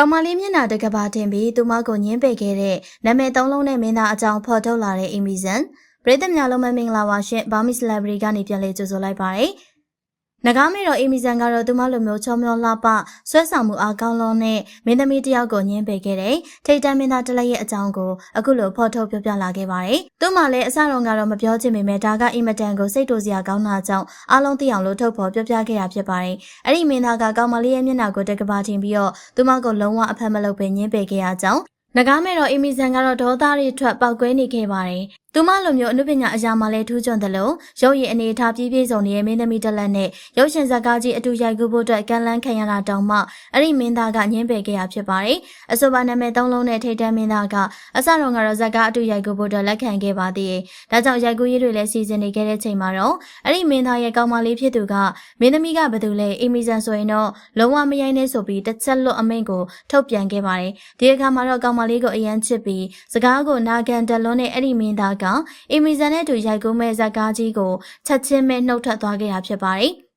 ကောင်မလေးမျက်နှာတကဘာတင်ပြီးသူမကိုညင်းပယ်ခဲ့တဲ့နာမည်သုံးလုံးနဲ့မင်းသားအကြောင်းဖော်ထုတ်လာတဲ့အီမီဇန်ပရိသတ်များလုံးမမင်္ဂလာပါရှင်ဘာမီဆလဘရီကနေပြန်လည်ကြိုဆိုလိုက်ပါတယ်။ နဂါမေတော်အီမီဇန်ကတော့သူမလိုမျိုးချောမျောလှပဆွဲဆောင်မှုအားကောင်းလွန်းနဲ့မင်းသမီးတစ်ယောက်ကိုညင်းပယ်ခဲ့တဲ့ထိတ်တန်းမင်းသားတစ်လက်ရဲ့အကြောင်းကိုအခုလိုဖော်ထုတ်ပြောပြလာခဲ့ပါတယ်။သူမှလည်းအစတုန်းကတော့မပြောချင်ပေမဲ့ဒါကအီမတန်ကိုစိတ်တူစရာကောင်းတာကြောင့်အားလုံးသိအောင်လို့ထုတ်ဖော်ပြောပြခဲ့တာဖြစ်ပါတယ်။အဲ့ဒီမင်းသားကကောင်မလေးရဲ့မျက်နှာကိုတကဘာတင်ပြီးတော့သူမကိုလုံးဝအဖက်မလုပ်ပဲညင်းပယ်ခဲ့ရကြောင်းနဂါမဲတော်အီမီဇန်ကတော့ဒေါသတွေထွက်ပောက်ကွဲနေခဲ့ပါတယ်။ သူမလိုမျိုးအနုပညာအရာမှလည်းထူးချွန်တယ်လို့ရုပ်ရည်အနေထားပြည့်ပြည့်စုံနေတဲ့မင်းသမီးတစ်လက်နဲ့ရုပ်ရှင်ဇာတ်ကားကြီးအတူရိုက်ကူးဖို့အတွက်ကန်လန်းခံရတာတောင်မှအဲ့ဒီမင်းသားကညှင်းပယ်ခဲ့ရဖြစ်ပါတယ်။အဆိုပါနာမည်သုံးလုံးနဲ့ထိတ်တန်းမင်းသားကအစတော့ကတော့ဇာတ်ကားအတူရိုက်ကူးဖို့အတွက်လက်ခံခဲ့ပါသေးတယ်။ဒါကြောင့်ရိုက်ကူးရေးတွေလည်းစီစဉ်နေခဲ့တဲ့ချိန်မှာတော့အဲ့ဒီမင်းသားရဲ့ကောင်းမလေးဖြစ်သူကမင်းသမီးကဘယ်သူလဲအီမီဇန်ဆိုရင်တော့လုံးဝမရိုင်းနဲ့ဆိုပြီးတစ်ချက်လွတ်အမိန့်ကိုထုတ်ပြန်ခဲ့ပါတယ်။ဒီအခါမှာတော့ကောင်းမလေးကိုအရန်ချစ်ပြီးစကားကိုနာခံတလွန်းနဲ့အဲ့ဒီမင်းသားကအီမီဇန်နဲ့တူရိုက်ကူးမဲ့ဇာတ်ကားကြီးကိုချက်ချင်းပဲနှုတ်ထွက်သွားခဲ့တာဖြစ်ပါတယ်။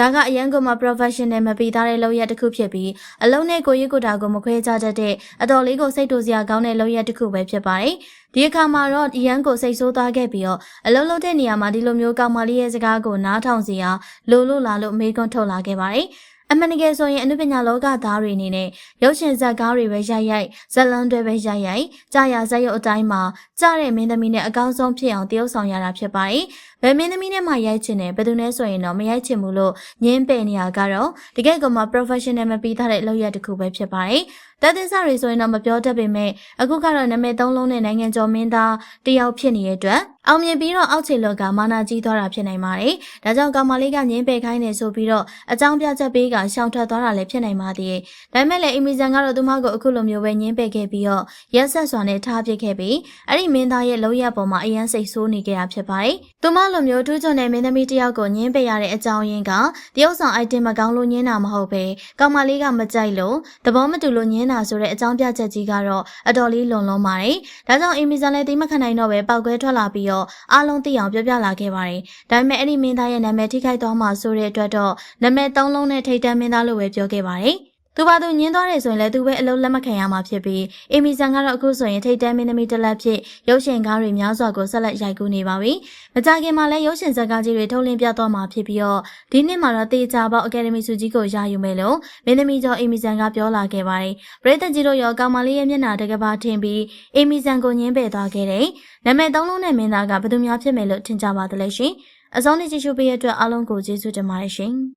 ဒါကအရန်ကိုမှ professional မပြီးသားတဲ့လုပ်ရက်တစ်ခုဖြစ်ပြီးအလုံးနဲ့ကိုရစ်ကိုတာကိုမခွဲခြားတတ်တဲ့အတော်လေးကိုစိတ်တူစရာကောင်းတဲ့လုပ်ရက်တစ်ခုပဲဖြစ်ပါတယ်။ဒီအခါမှာတော့အရန်ကိုစိတ်ဆိုးသွားခဲ့ပြီးတော့အလုံးလုံးတဲ့နေရာမှာဒီလိုမျိုးကောင်မလေးရဲ့စကားကိုနားထောင်စီအောင်လိုလိုလာလို့မေးခွန်းထုတ်လာခဲ့ပါတယ်။ အမှန်တကယ်ဆိုရင်အနုပညာလောကသားတွေအနေနဲ့ရုပ်ရှင်ဇာတ်ကားတွေပဲရိုက်ရိုက်ဇက်လန်းတွေပဲရိုက်ရိုက်ကြာရဇက်ရုပ်အတိုင်းမှာကြားတဲ့မင်းသမီးနဲ့အကောင်းဆုံးဖြစ်အောင်တရုပ်ဆောင်ရတာဖြစ်ပါတယ်။ဘယ်မင်းသမီးနဲ့မှရိုက်ချင်တယ်ဘယ်သူနဲ့ဆိုရင်တော့မရိုက်ချင်ဘူးလို့ညင်းပယ်နေရကတော့တကယ်ကမှ professional မပြီးသားတဲ့လုပ်ရက်တစ်ခုပဲဖြစ်ပါတယ်။တသင်းစတွေဆိုရင်တော့မပြောတတ်ပေမဲ့အခုကတော့နာမည်သုံးလုံးနဲ့နိုင်ငံကျော်မင်းသားတယောက်ဖြစ်နေတဲ့အတွက်အောင်မြင်ပြီးတော့အောက်ခြေလောက်ကမာနာကြီးသွားတာဖြစ်နိုင်ပါတယ်။ဒါကြောင့်ကောင်မလေးကငင်းပယ်ခိုင်းနေဆိုပြီးတော့အကြောင်းပြချက်ပေးကရှောင်ထွက်သွားတာလည်းဖြစ်နိုင်ပါသေးတယ်။ဒါပေမဲ့လည်းအီမီဇန်ကတော့သူမကိုအခုလိုမျိုးပဲငင်းပယ်ခဲ့ပြီးတော့ရက်ဆက်စွာနဲ့ထားပစ်ခဲ့ပြီးအဲ့ဒီမင်းသားရဲ့လောက်ရပေါ်မှာအယမ်းစိတ်ဆိုးနေကြတာဖြစ်ပါတယ်။သူမလိုမျိုးထူးချွန်တဲ့မင်းသမီးတယောက်ကိုငင်းပယ်ရတဲ့အကြောင်းရင်းကတရုတ်ဆောင်အိုက်တင်မကောင်းလို့ငင်းတာမဟုတ်ပဲကောင်မလေးကမကြိုက်လို့သဘောမတူလို့ငင်းတာဆိုတဲ့အကြောင်းပြချက်ကြီးကတော့အတော်လေးလွန်လွန်ပါတယ်။ဒါကြောင့်အီမီဇန်လည်းသိမခံနိုင်တော့ပဲပောက်ကွဲထွက်လာပြီးတော့အားလုံးသိအောင်ပြောပြလာခဲ့ပါတယ်။ဒါပေမဲ့အဲ့ဒီမင်းသားရဲ့နာမည်ထိခိုက်သွားမှဆိုတဲ့အတွက်တော့နာမည်သုံးလုံးနဲ့ထိတ်တန်းမင်းသားလို့ပဲပြောခဲ့ပါတယ်။ သူပါသူညင်းသွားတယ်ဆိုရင်လည်းသူပဲအလုံးလက်မခံရမှာဖြစ်ပြီးအီမီဆန်ကတော့အခုဆိုရင်ထိတ်တန်းမင်းသမီးတစ်လက်ဖြစ်ရုပ်ရှင်ကားတွေများစွာကိုဆက်လက်ရိုက်ကူးနေပါပြီ။မကြခင်မှာလည်းရုပ်ရှင်ဇာတ်ကားကြီးတွေထုတ်လင်းပြသွားမှာဖြစ်ပြီးတော့ဒီနှစ်မှာတော့တေချာပေါအကယ်ဒမီဆုကြီးကိုရယူမယ်လို့မင်းသမီးကျော်အီမီဆန်ကပြောလာခဲ့ပါတယ်။ပရိသတ်ကြီးတို့ရောကောင်မလေးရဲ့မျက်နှာတကပါထင်ပြီးအီမီဆန်ကိုညင်းပယ်သွားခဲ့တယ်။နာမည်သုံးလုံးနဲ့မင်းသားကဘယ်သူများဖြစ်မယ်လို့ထင်ကြပါသလဲရှင်။အစောနေ့ကြည့်ရှုပေးရတဲ့အတွက်အားလုံးကိုကျေးဇူးတင်ပါတယ်ရှင်။